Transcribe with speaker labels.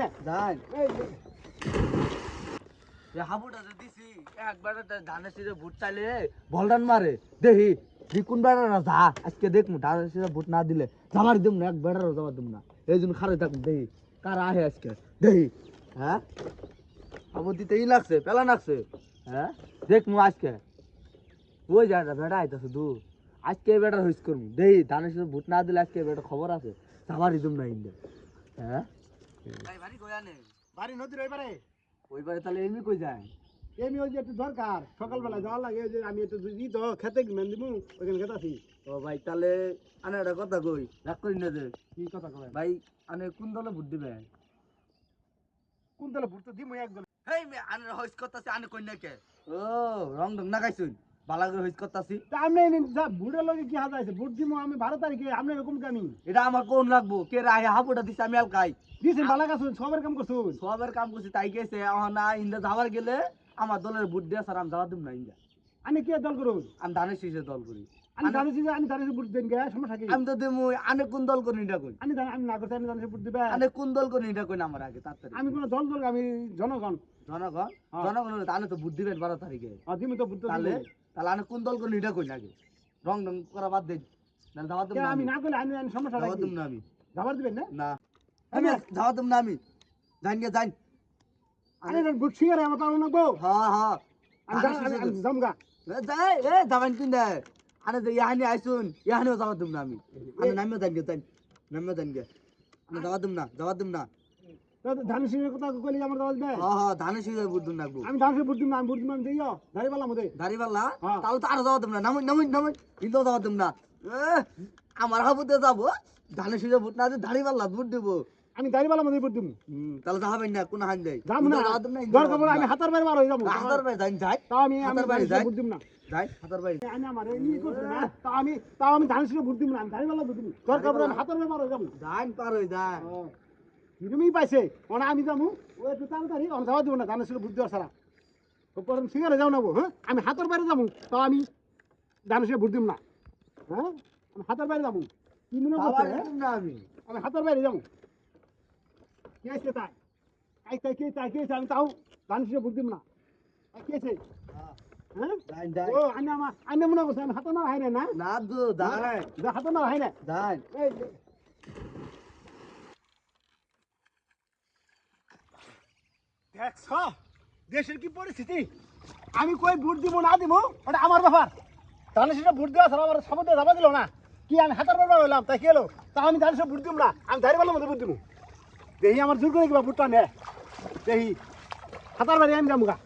Speaker 1: না
Speaker 2: ধান
Speaker 1: এই যে,
Speaker 2: হাবুটা যে দিছি ধানের সিজে ভুট চাইলে বলডান মারে। দেহি দি কোন বেড়ারা যা আজকে দেখমু ধানের সিজে ভুট না দিলে জামার দিম না এক বেড়ারও জামার দিম না। এই জন্য খারে থাকুন আহে আজকে? দেহি। হ্যাঁ? দিতে ই লাগছে পেলা লাগছে। হ্যাঁ? দেখমু আজকে। ওই জায়গাটা বেড়া আইতাছে দূর। আজকে করমু। দেহি ধানের সিজে ভুট না আজকে বেড়া খবর আছে। জামারই দিম না ইন্দে। হ্যাঁ?
Speaker 1: বাড়ি নদীর এবারে
Speaker 2: ওইবারে তাহলে এমনি কই যায়?
Speaker 1: এমনি ওই যে একটু দরকার সকালবেলা যাওয়া লাগে ওই যে আমি একটু ই তো খেতে মেন দিব ওইখানে খেতে আছি
Speaker 2: ও ভাই তাহলে আনে একটা কথা কই রাগ করি না যে।
Speaker 1: কি কথা কবেন?
Speaker 2: ভাই আনে কোন দলে ভোট দিবে?
Speaker 1: কোন তাহলে ভুট্টো দিব একজন
Speaker 2: হেই মে আনে হইস করতাছি আনে কই না কে ও রং ঢং না গাইছুন? করে করতাছি
Speaker 1: আপনি লগে কি হাত আছে? বুট আমি বারো তারিখে আপনি এরকম কামি
Speaker 2: এটা আমার কোন লাগবো? কে রাহে হাবুটা দিছে আমি আর খাই।
Speaker 1: কাছুন সবের কাম করছুন।
Speaker 2: সবের কাম করছি তাই গেছে আমার না ইন্দা যাবার গেলে আমার দলের ভোট দিয়ে স্যার আমি যাওয়া দিব না ইন্দা।
Speaker 1: আমি কি দল করুন
Speaker 2: আমি ধানের শীষে দল করি।
Speaker 1: আমি জানিছি যে আমি জানিছি ভোট দেন গে সমস্যা কি?
Speaker 2: আমি তো দেবো আনে কোন দল করি এটা কই
Speaker 1: আমি জানি- আমি না করতে আমি জানিছি ভোট দিবে।
Speaker 2: আনে কোন দল করি এটা কই না আমার আগে তাড়াতাড়ি।
Speaker 1: আমি কোনো দল দল আমি জনগণ।
Speaker 2: জনগণ?
Speaker 1: হ্যাঁ।
Speaker 2: জনগণ হলে তাহলে তো ভোট দিবেন বারো তারিখে।
Speaker 1: আর দিমি তো ভোট তো
Speaker 2: তাহলে তাহলে আমি কোন দল করি এটা কই আগে? রং রং করা বাদ দেই না যাওয়া দেব
Speaker 1: আমি না করলে আমি আমি সমস্যা রাখি
Speaker 2: দেব না আমি।
Speaker 1: যাবার দিবেন না?
Speaker 2: না। আমি যাওয়া দেব না আমি। জান গে জান
Speaker 1: আরে ভোট সিঙ্গারে আমার তাও না গো
Speaker 2: হ্যাঁ হ্যাঁ।
Speaker 1: আমি জমগা
Speaker 2: যাবেন কিন দে আনে যে ইয়াহানি আইছুন ইয়াহানিও যাওয়া দেব না আমি। আমি নামিও জান গে জান নামিও জান গে আমি যাওয়া দেব না যাওয়া দেব না।
Speaker 1: সিংহের কথা কইলে আমার দাওয়াত
Speaker 2: হ্যাঁ হ্যাঁ ধানের নাকবো
Speaker 1: আমি দিব না আমি আমি।
Speaker 2: তাহলে তো আরও যাওয়া দেব না। কিন্তু যাওয়া আমার হাবুতে যাব। ধানের সিজে ভোট না দাড়িপাল্লা ভোট দেবো।
Speaker 1: আমি ওদের ভোট দিব
Speaker 2: হুম, তাহলে যাবেন না কোন হান যাই
Speaker 1: যাম না দরকার পড়লে আমি হাতার বাইরে বার হয়ে যাব।
Speaker 2: হাতার বাড়ি যাই যাই।
Speaker 1: তাও আমি
Speaker 2: হাতার
Speaker 1: ধান
Speaker 2: যাই।
Speaker 1: ভোট দিব না।
Speaker 2: যাই হাতার বাড়ি
Speaker 1: আমি আমার নিয়ে করছি না। তাও আমি তাও আমি ধান সিংহে ভোট দিব না আমি পারলাম ভোট দিব দরকার আমি হাতার বাইরে বার হয়ে যাব।
Speaker 2: যাই পার হয়ে যাই
Speaker 1: কিরমি পাইছে ওনা আমি যাব ও একটু তাড়াতাড়ি আমি যাওয়া দিব না ধান সিংহে ভোট দেওয়া সারা পরে সিঙ্গারে যাও না হ্যাঁ? আমি হাতের বাইরে যাব তাও আমি ধান সিংহে ভোট দিব না। হ্যাঁ? আমি হাতের বাইরে যাব। কি মনে করছে
Speaker 2: না আমি।
Speaker 1: আমি হাতের বাইরে যাব। কে তাই তাই তাই কে তাই কে আমি তাও ধান ভোট দিব না কে আছে? দেশের কি পরিস্থিতি আমি কই ভোট দিব না দিব ওটা আমার ব্যাপার তাহলে সেটা ভোট দেওয়া ছাড়া আমার সামনে যাবা দিল না কি আমি হাতার ব্যাপার হইলাম তাই কি হলো তা আমি জানি সব ভোট দিব না আমি দাঁড়িয়ে মধ্যে ভোট দিব দেখি আমার জোর করে কিবা ভুট্টা নে দেহি হাতার বাড়ি আমি যাব গা